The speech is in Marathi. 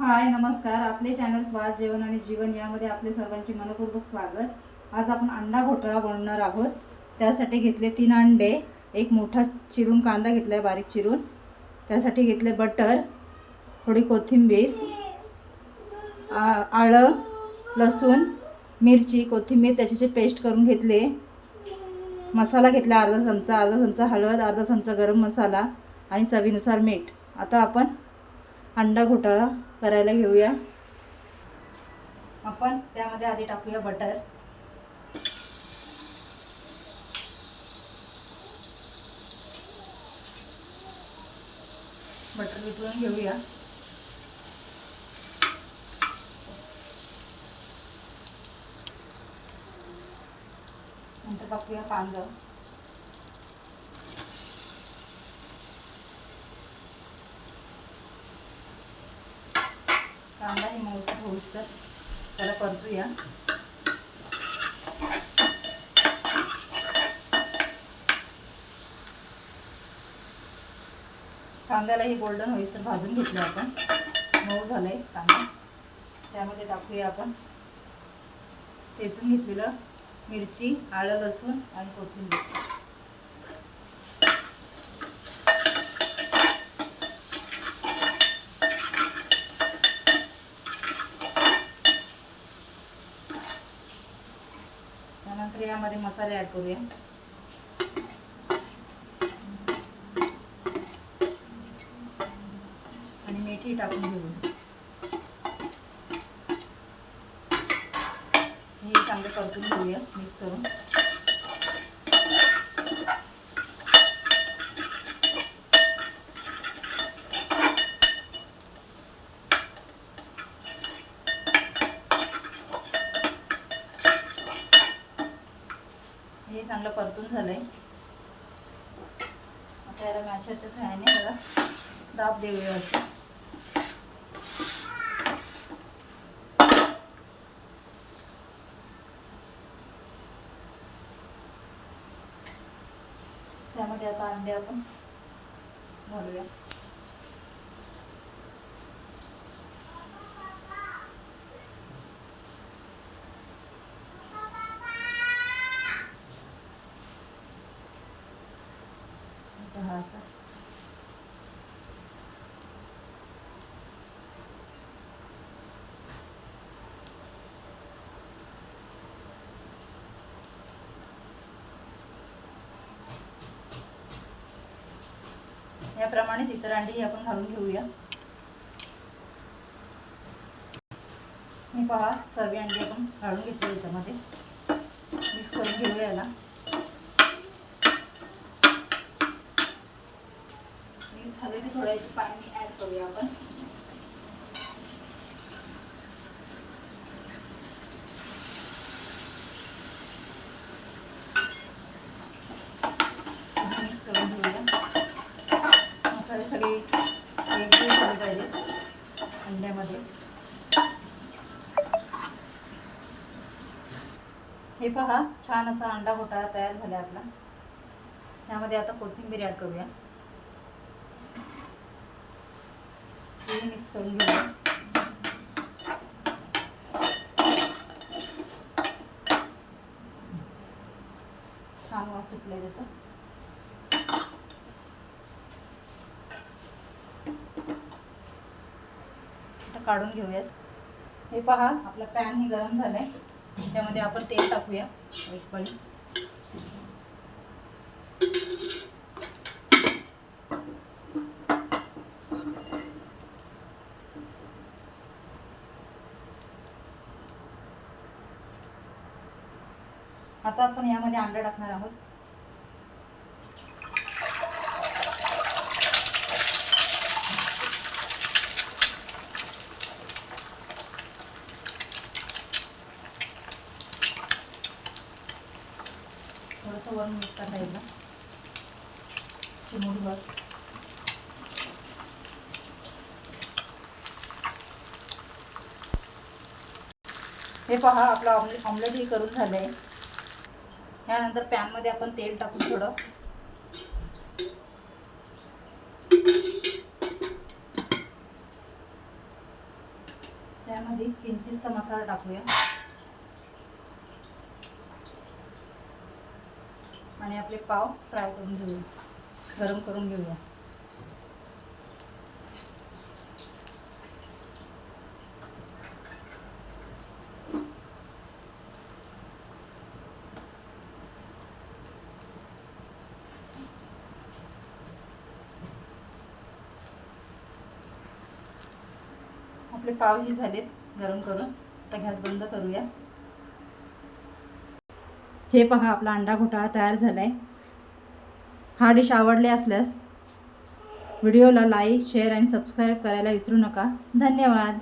हाय नमस्कार. आपले चॅनल स्वाद जेवण आणि जीवन यामध्ये आपले सर्वांचे मनपूर्वक स्वागत. आज आपण अंडा घोटाळा बनवणार आहोत. त्यासाठी घेतले तीन अंडे एक मोठा चिरून कांदा घेतला आहे बारीक चिरून. त्यासाठी घेतले बटर थोडी कोथिंबीर आ- आलं लसूण मिरची कोथिंबीर त्याची ते पेस्ट करून घेतले. मसाला घेतला अर्धा चमचा अर्धा चमचा हळद अर्धा चमचा गरम मसाला आणि चवीनुसार मीठ. आता आपण अंडा घोटाळा करायला घेऊया. आपण त्यामध्ये आधी टाकूया बटर. बटर वितळून घेऊया. नंतर टाकूया कांदा. कांदा हे मऊसर होईस तर त्याला परतूया. कांद्याला हे गोल्डन होईस तर भाजून घेतलं आपण. मऊ झालंय कांदा. त्यामध्ये टाकूया आपण. चेचून घेतलेलं मिरची आलं लसूण आणि कोथिंबीर. यामध्ये मसाले ॲड करूया. आणि मेथी टाकून घेऊ हे चांगलं परतून घेऊया मिक्स करून हे चांगलं परतून आता याला मॅशरच्या सहाय्याने जरा दाब देऊया असं त्यामध्ये आता अंडे आपण घालूया आता हा असा याप्रमाणेच इतर अंडी आपण घालून घेऊया. मी पहा सर्व अंडी आपण घालून घेतली याच्यामध्ये. मिक्स करून घेऊया याला. मिक्स झाले थोडं पाणी ॲड करूया आपण मिक्स करून घेऊया मसाले सगळे एकजीव झाले पाहिजे अंड्यामध्ये हे पहा छान असा अंडा घोटाळा तयार झाला आपला. त्यामध्ये आता कोथिंबीर ॲड करूया. चिली मिक्स करून घेऊया. छान वास सुटलाय त्याचं. आता काढून घेऊया हे पहा आपला पॅन ही गरम झालंय. त्यामध्ये आपण तेल टाकूया एक पळी आता आपण यामध्ये अंडा टाकणार आहोत. थोडंसं वर मिक्स टाकायचं चिमूटभर हे पहा आपलं ऑमलेट ऑमलेटही करून झालं आहे यानंतर पॅनमध्ये आपण तेल टाकू थोडं. त्यामध्ये किंचितसा मसाला टाकूया. आणि आपले पाव फ्राय करून घेऊया. गरम करून घेऊया. आपले पावही झालेत गरम करून. आता गॅस बंद करूया. हे पहा आपला अंडा घोटाळा तयार झाला आहे हा डिश आवडले असल्यास व्हिडिओला लाईक शेअर आणि सबस्क्राईब करायला विसरू नका. धन्यवाद.